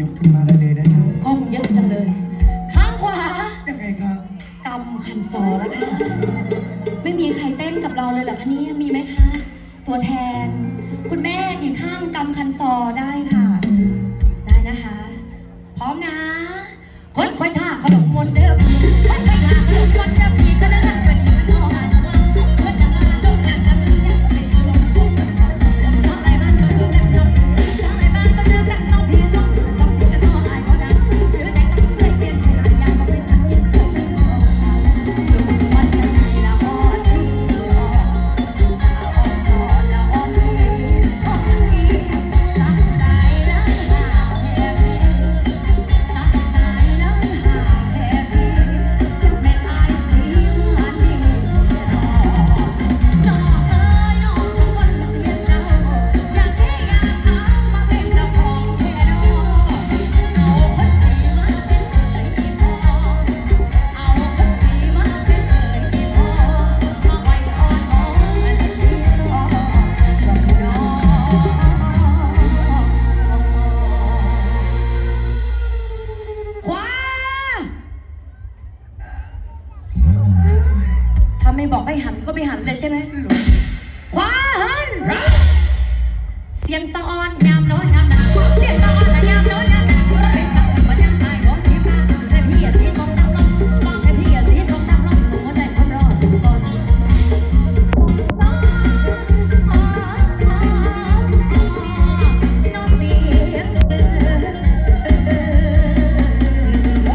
ยกขึ้นมาได้เลยนะจ๊ะกล้องเยอะจังเลย ข้างขวายังไงครับกำคันซอแล้วค่ะ ไม่มีใครเต้นกับเราเลยเหรอคะเนี่ยมีไหมคะ ตัวแทน คุณแม่อีกข้างกำคันซอได้ค่ะ ได้นะคะ พร้อมนะคนคอยท่าขนมมนต์เดิม ไม่บอกให้หันก็ไม่หันเลยใช่ไหมขวาหัน เสียงสะออน